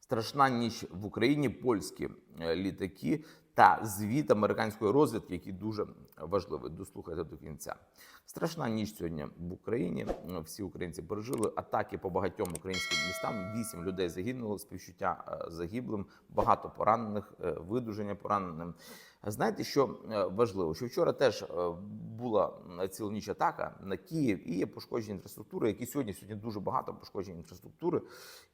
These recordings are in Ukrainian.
Страшна ніч в Україні, польські е, літаки та звіт американської розвідки, який дуже важливий. Дослухайте до кінця. Страшна ніч сьогодні в Україні. Всі українці пережили атаки по багатьом українським містам. Вісім людей загинуло, співчуття е, загиблим, багато поранених, е, видуження пораненим. Знаєте, що е, важливо? Що вчора теж е, була цілу атака на Київ і є пошкодження інфраструктури, які сьогодні сьогодні дуже багато пошкоджень інфраструктури,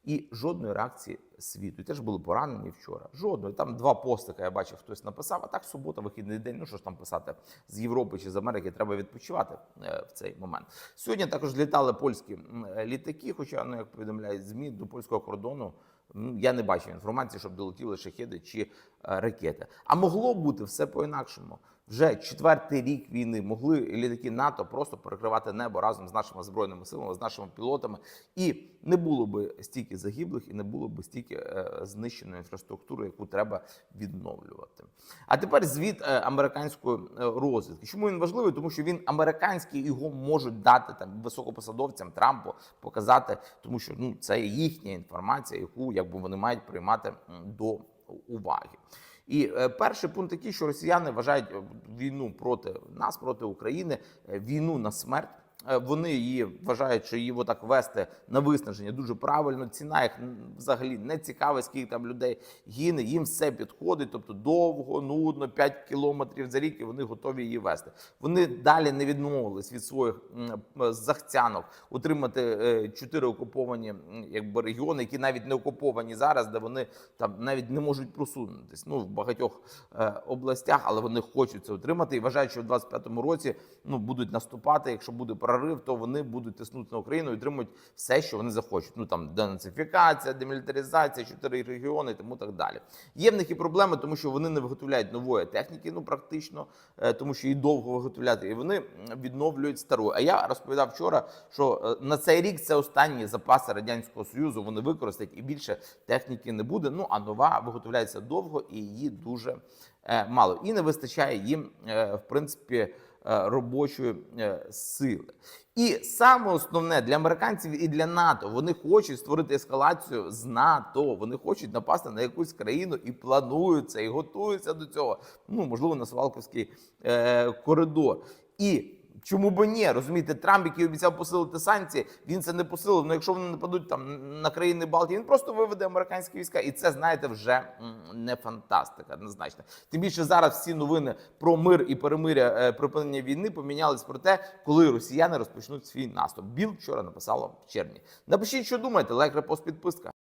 і жодної реакції світу. І теж були поранені вчора. Жодної. Там два постика я бачив, хтось написав. А так субота, вихідний день. Ну що ж там писати з Європи чи з Америки? Треба відпочивати е, в цей момент. Сьогодні також злітали польські літаки, хоча ну як повідомляють змі до польського кордону. Ну, я не бачив інформації, щоб долетіли шахеди чи ракети. А могло бути все по-інакшому. Вже четвертий рік війни могли літаки НАТО просто перекривати небо разом з нашими збройними силами, з нашими пілотами, і не було би стільки загиблих, і не було би стільки е, знищеної інфраструктури, яку треба відновлювати. А тепер звіт е, американської е, розвідки. Чому він важливий? Тому що він американський його можуть дати там високопосадовцям Трампу показати, тому що ну це їхня інформація, яку якби вони мають приймати до уваги. І е, перший пункт такий, що росіяни вважають е, війну проти нас, проти України, е, війну на смерть. Е, Вони її вважають, що її отак вести на виснаження дуже правильно. Ціна їх взагалі не цікавить, скільки там людей гине. Їм все підходить, тобто довго, нудно, 5 кілометрів за рік, і вони готові її вести. Вони далі не відмовились від своїх е, захцянок утримати е, чотири окуповані якби регіони, які навіть не окуповані зараз, де вони там навіть не можуть просунутись. Ну в багатьох областях, але вони хочуть це отримати і вважають, що в 25-му році ну будуть наступати. Якщо буде прорив, то вони будуть тиснути на Україну і отримують все, що вони захочуть. Ну там денацифікація, демілітаризація, чотири регіони, тому так далі. Є в них і проблеми, тому що вони не виготовляють нової техніки, ну практично, е, тому що її довго виготовляти, і вони відновлюють стару. А я розповідав вчора, що е, на цей рік це останні запаси радянського союзу. Вони використають і більше техніки не буде. Ну а нова виготовляється довго і її дуже е, мало. І не вистачає їм, в принципі, робочої е, сили. І саме основне для американців і для НАТО вони хочуть створити ескалацію з НАТО. Вони хочуть напасти на якусь країну і плануються, і готуються до цього. Ну можливо, на Свалковський е, коридор. І Чому б ні? Розумієте, Трамп, який обіцяв посилити санкції, він це не посилив. Ну якщо вони нападуть там на країни Балтії, він просто виведе американські війська, і це знаєте вже не фантастика, однозначно. Тим більше зараз всі новини про мир і перемиря е, припинення війни помінялись про те, коли росіяни розпочнуть свій наступ. Біл вчора написало в червні. Напишіть, що думаєте, лайк, репост, підписка.